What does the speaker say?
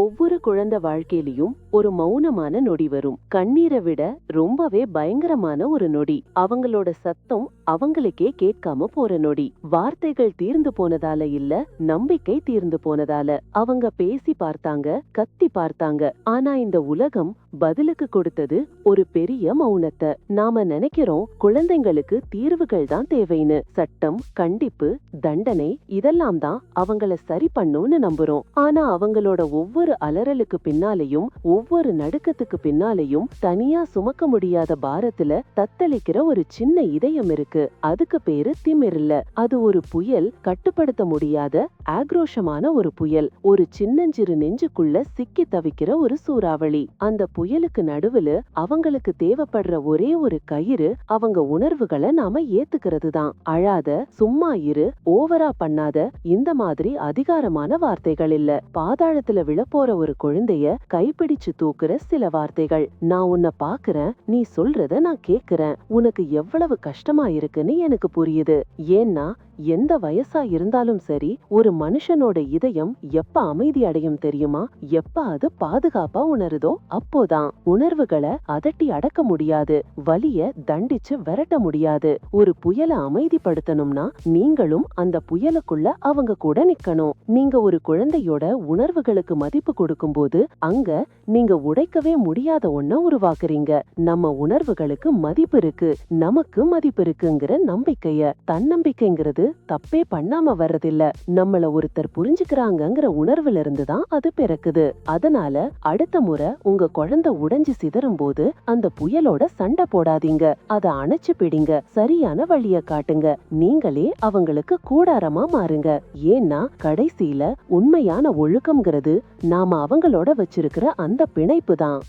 ஒவ்வொரு குழந்தை வாழ்க்கையிலயும் ஒரு மௌனமான நொடி வரும். கண்ணீரை விட ரொம்பவே பயங்கரமான ஒரு நொடி. அவங்களோட சத்தம் அவங்களுக்கே கேட்காம போற நொடி. வார்த்தைகள் தீர்ந்து போனதால இல்ல நம்பிக்கை தீர்ந்து போனதால. அவங்க பேசி பார்த்தாங்க கத்தி பார்த்தாங்க. ஆனா இந்த உலகம் பதிலுக்கு கொடுத்தது ஒரு பெரிய மௌனத்தை. நாம நினைக்கிறோம் குழந்தைங்களுக்கு தீர்வுகள் தான் தேவைன்னு. சட்டம் கண்டிப்பு தண்டனை இதெல்லாம் தான் அவங்கள சரி பண்ணும்னு நம்புறோம். ஆனா அவங்களோட ஒவ்வொரு அலறலுக்கு பின்னாலையும் ஒவ்வொரு நடுக்கத்துக்கு பின்னாலையும் தனியா சுமக்க முடியாத பாரத்துல தத்தளிக்கிற ஒரு சின்ன இதயம் இருக்கு. அதுக்கு பேரு திமிர்ல. அது ஒரு புயல் கட்டுப்படுத்த முடியாத ஆக்ரோஷமான ஒரு புயல். ஒரு சின்னஞ்சிறு நெஞ்சுக்குள்ள சிக்கி தவிக்கிற ஒரு சூறாவளி. அந்த புயலுக்கு நடுவுல அவங்களுக்கு தேவைப்படுற ஒரே ஒரு கயிறு அவங்க உணர்வுகளை நாம ஏத்துக்கிறது தான் அழாத சும்மா இரு ஓவரா பண்ணாத இந்த மாதிரி அதிகாரமான வார்த்தைகள் இல்ல. பாதாளத்துல விழப்போற ஒரு குழந்தைய கைப்பிடிச்சு தூக்குற சில வார்த்தைகள். நான் உன்னை பாக்குறேன் நீ சொல்றத நான் கேக்குறேன். உனக்கு எவ்வளவு கஷ்டமா இருக்குன்னு எனக்கு புரியுது. ஏன்னா எந்த வயசா இருந்தாலும் சரி ஒரு மனுஷனோட இதயம் எப்ப அமைதி அடையும் தெரியுமா? எப்ப அது பாதுகாப்பா உணருதோ அப்போதான் உணர்வுகளை அதட்டி அடக்க முடியாது வலிய தண்டிச்சு விரட்ட முடியாது. ஒரு புயலை அமைதிப்படுத்தணும்னா நீங்களும் அந்த புயலுக்குள்ள அவங்க கூட நிக்கணும். நீங்க ஒரு குழந்தையோட உணர்வுகளுக்கு மதிப்பு கொடுக்கும்போது அங்க நீங்க உடைக்கவே முடியாத ஒன்ன உருவாக்குறீங்க. நம்ம உணர்வுகளுக்கு மதிப்பு இருக்கு நமக்கு மதிப்பு இருக்குங்கிற நம்பிக்கைய தன்னம்பிக்கைங்கிறது தப்பே பண்ணாம வர்றதில்ல. நம்மள ஒருத்தர் புரிஞ்சுக்கிறாங்கங்கிற உணர்வுல இருந்து தான் அது பிறக்குது. அதனால அடுத்த முறை உங்க குழந்தை உடைஞ்சு சிதறும் போது அந்த புயலோட சண்டை போடாதீங்க. அத அணைச்சு பிடிங்க. சரியான வழிய காட்டுங்க. நீங்களே அவங்களுக்கு கூடாரமா மாறுங்க. ஏன்னா கடைசியில உண்மையான ஒழுக்கம்ங்கிறது நாம அவங்களோட வச்சிருக்கிற அந்த பிணைப்பு தான்.